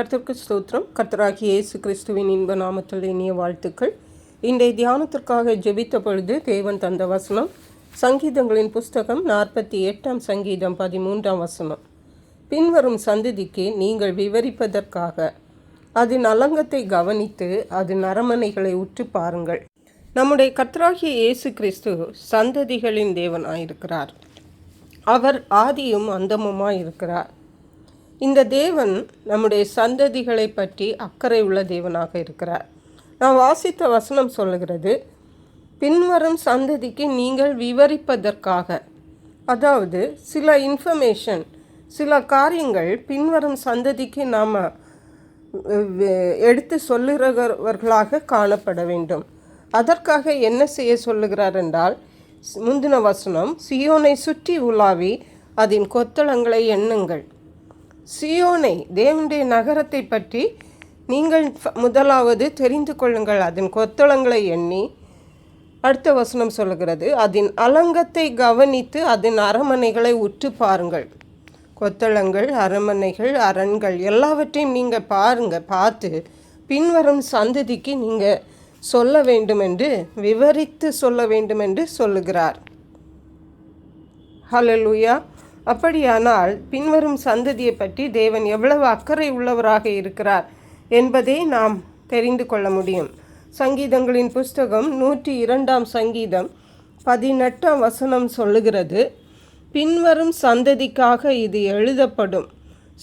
கர்த்தருக்கு ஸ்தோத்திரம். கர்த்தராகி இயேசு கிறிஸ்துவின் இன்ப நாமத்தில் இனிய வாழ்த்துக்கள். இன்றைய தியானத்திற்காக ஜெபித்த பொழுது தேவன் தந்த வசனம் சங்கீதங்களின் புஸ்தகம் நாற்பத்தி எட்டாம் சங்கீதம் பதிமூன்றாம் வசனம். பின்வரும் சந்ததிக்கு நீங்கள் விவரிப்பதற்காக அதன் அலங்கத்தை கவனித்து அதன் அரமனைகளை உற்று பாருங்கள். நம்முடைய கர்த்தராகிய இயேசு கிறிஸ்து சந்ததிகளின் தேவனாயிருக்கிறார். அவர் ஆதியும் அந்தமுமாயிருக்கிறார். இருக்கிறார் இந்த தேவன் நம்முடைய சந்ததிகளை பற்றி அக்கறை உள்ள தேவனாக இருக்கிறார். நான் வாசித்த வசனம் சொல்லுகிறது பின்வரும் சந்ததிக்கு நீங்கள் விவரிப்பதற்காக. அதாவது சில இன்ஃபர்மேஷன் சில காரியங்கள் பின்வரும் சந்ததிக்கு நாம் எடுத்து சொல்லுகிறவர்களாக காணப்பட வேண்டும். அதற்காக என்ன செய்ய சொல்லுகிறார் என்றால் முந்தின வசனம் சியோனை சுற்றி உலாவி அதன் கொத்தளங்களை எண்ணுங்கள். சியோனை தேவனுடைய நகரத்தை பற்றி நீங்கள் முதலாவது தெரிந்து கொள்ளுங்கள். அதன் கொத்தளங்களை எண்ணி அடுத்த வசனம் சொல்லுகிறது அதன் அலங்கத்தை கவனித்து அதன் அரமனைகளை உற்று பாருங்கள். கொத்தளங்கள் அரமனைகள் அரண்கள் எல்லாவற்றையும் நீங்கள் பாருங்கள் பார்த்து பின்வரும் சந்ததிக்கு நீங்கள் சொல்ல வேண்டும் என்று விவரித்து சொல்ல வேண்டும் என்று சொல்லுகிறார். ஹலலுயா அப்படியானால் பின்வரும் சந்ததியை பற்றி தேவன் எவ்வளவு அக்கறை உள்ளவராக இருக்கிறார் என்பதை நாம் தெரிந்து கொள்ள முடியும். சங்கீதங்களின் புஸ்தகம் நூற்றி இரண்டாம் சங்கீதம் பதினெட்டாம் வசனம் சொல்லுகிறது பின்வரும் சந்ததிக்காக இது எழுதப்படும்.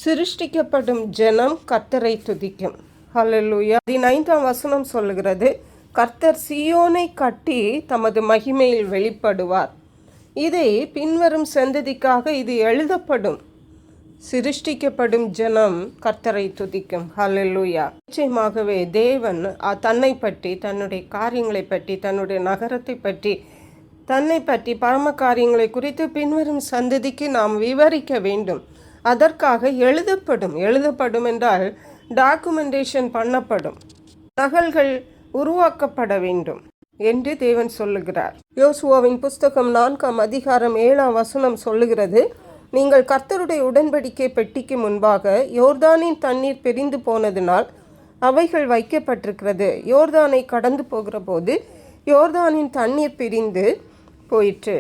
சிருஷ்டிக்கப்படும் ஜனம் கர்த்தரை துதிக்கும். ஹலலூயா பதினைந்தாம் வசனம் சொல்லுகிறது கர்த்தர் சியோனை கட்டி தமது மகிமையில் வெளிப்படுவார். இதை பின்வரும் சந்ததிக்காக இது எழுதப்படும். சிருஷ்டிக்கப்படும் ஜனம் கர்த்தரை துதிக்கும். ஹலெல்லுயா நிச்சயமாகவே தேவன் தன்னை பற்றி தன்னுடைய காரியங்களை பற்றி தன்னுடைய நகரத்தை பற்றி தன்னை பற்றி பரம காரியங்களை குறித்து பின்வரும் சந்ததிக்கு நாம் விவரிக்க வேண்டும். அதற்காக எழுதப்படும். எழுதப்படும் என்றால் டாக்குமெண்டேஷன் பண்ணப்படும். நகல்கள் உருவாக்கப்பட வேண்டும். என்று தேவன் சொல்லுகிறார். யோசுவாவின் புஸ்தகம் நான்காம் அதிகாரம் ஏழாம் வசனம் சொல்லுகிறது நீங்கள் கர்த்தருடைய உடன்படிக்கை பெட்டிக்கு முன்பாக யோர்தானின் தண்ணீர் பிரிந்து போனதினால் அவைகள் வைக்கப்பட்டிருக்கிறது. யோர்தானை கடந்து போகிற போது யோர்தானின் தண்ணீர் பிரிந்து போயிற்று.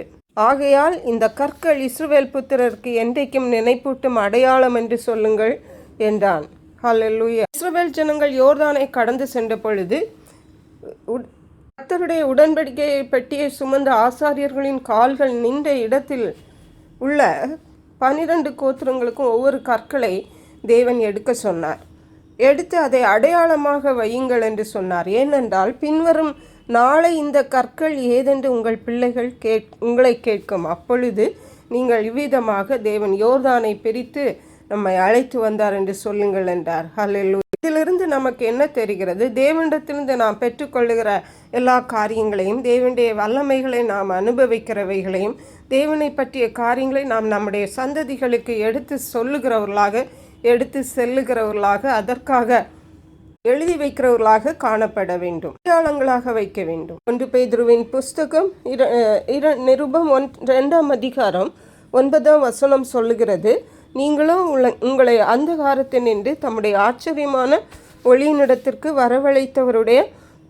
ஆகையால் இந்த கற்கள் இஸ்ரவேல் புத்திரருக்கு என்றைக்கும் நினைப்பூட்டும் அடையாளம் என்று சொல்லுங்கள் என்றான். ஹலெல்லுயா இஸ்ரவேல் ஜனங்கள் யோர்தானை கடந்து சென்ற பொழுது கத்தருடைய உடன்படிக்கையை பெட்டியை சுமந்த ஆசாரியர்களின் கால்கள் நின்ற இடத்தில் உள்ள பனிரெண்டு கோத்திரங்களுக்கும் ஒவ்வொரு கற்களை தேவன் எடுக்க சொன்னார். எடுத்து அதை அடையாளமாக வையுங்கள் என்று சொன்னார். ஏனென்றால் பின்வரும் நாளை இந்த கற்கள் ஏதென்று உங்கள் பிள்ளைகள் கேட் உங்களை கேட்கும். அப்பொழுது நீங்கள் இவ்விதமாக தேவன் யோர்தானை பிரித்து நம்மை அழைத்து வந்தார் என்று சொல்லுங்கள் என்றார். ஹலெல்லு இதிலிருந்து நமக்கு என்ன தெரிகிறது? தேவனிடத்திலிருந்து நாம் பெற்றுக்கொள்ளுகிற எல்லா காரியங்களையும் தேவனுடைய வல்லமைகளை நாம் அனுபவிக்கிறவைகளையும் தேவனை பற்றிய காரியங்களை நாம் நம்முடைய சந்ததிகளுக்கு எடுத்து சொல்லுகிறவர்களாக எடுத்து செல்லுகிறவர்களாக அதற்காக எழுதி வைக்கிறவர்களாக காணப்பட வேண்டும். அடையாளங்களாக வைக்க வேண்டும். ஒன்று பேதுருவின் புஸ்தகம் இர நிருபம் ஒன் ரெண்டாம் அதிகாரம் ஒன்பதாம் வசனம் சொல்லுகிறது நீங்களும் உங்களை அந்த காலத்தில் நின்று தம்முடைய ஆச்சரியமான ஒளியினிடத்திற்கு வரவழைத்தவருடைய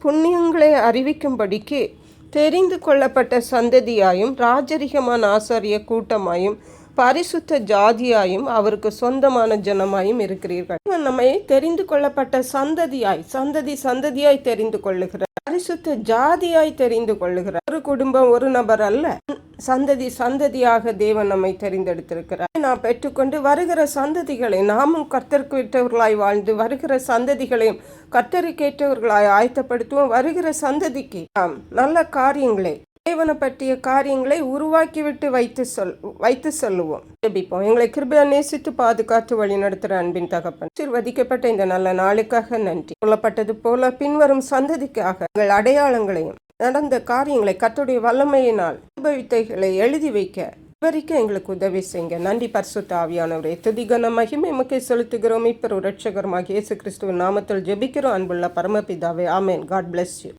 புண்ணியங்களை அறிவிக்கும்படிக்கு தெரிந்து கொள்ளப்பட்ட சந்ததியாயும் ராஜரிகமான ஆசாரிய கூட்டமாயும் பரிசுத்த ஜாதியாயும் அவருக்கு சொந்தமான ஜனமாயும் இருக்கிறீர்கள். நம்மை தெரிந்து கொள்ளப்பட்ட சந்ததியாய் சந்ததி சந்ததியாய் தெரிந்து கொள்ளுகிறார். பரிசுத்த ஜாதியாய் தெரிந்து கொள்ளுகிறார். ஒரு குடும்பம் ஒரு நபர் அல்ல. சந்ததி சந்ததியாக தேவன் நம்மை தெரிந்தெடுத்திருக்கிறார். நாம் பெற்றுக்கொண்டு வருகிற சந்ததிகளை நாமும் கர்த்தருக்கு விட்டவர்களாய் வாழ்ந்து வருகிற சந்ததிகளையும் கர்த்தருக்கேற்றவர்களாய் ஆயத்தப்படுத்துவோம். வருகிற சந்ததிக்கு நாம் நல்ல காரியங்களை தேவனை பற்றிய காரியங்களை உருவாக்கிவிட்டு வைத்து சொல் வைத்து சொல்லுவோம். ஜெபிப்போம். எங்களை கிருபையா நேசித்து பாதுகாத்து வழி நடத்துகிற அன்பின் தகப்பன் சிறுவதிக்கப்பட்ட இந்த நல்ல நாளுக்காக நன்றி. சொல்லப்பட்டது போல பின்வரும் சந்ததிக்காக எங்கள் அடையாளங்களையும் நடந்த காரியங்களை கத்துடைய வல்லமையினால் அனுபவித்தைகளை எழுதி வைக்க விவரிக்க எங்களுக்கு உதவி செய்யுங்க. நன்றி பரிசுத்த ஆவியானவரே. துதிகன மகிமை முக்கிய செலுத்துகிறோம். இப்போ ரட்சகரமாக இயேசு கிறிஸ்துவின் நாமத்தில் ஜெபிக்கிறோம். அன்புள்ள பரமபிதாவே ஆமேன். God bless you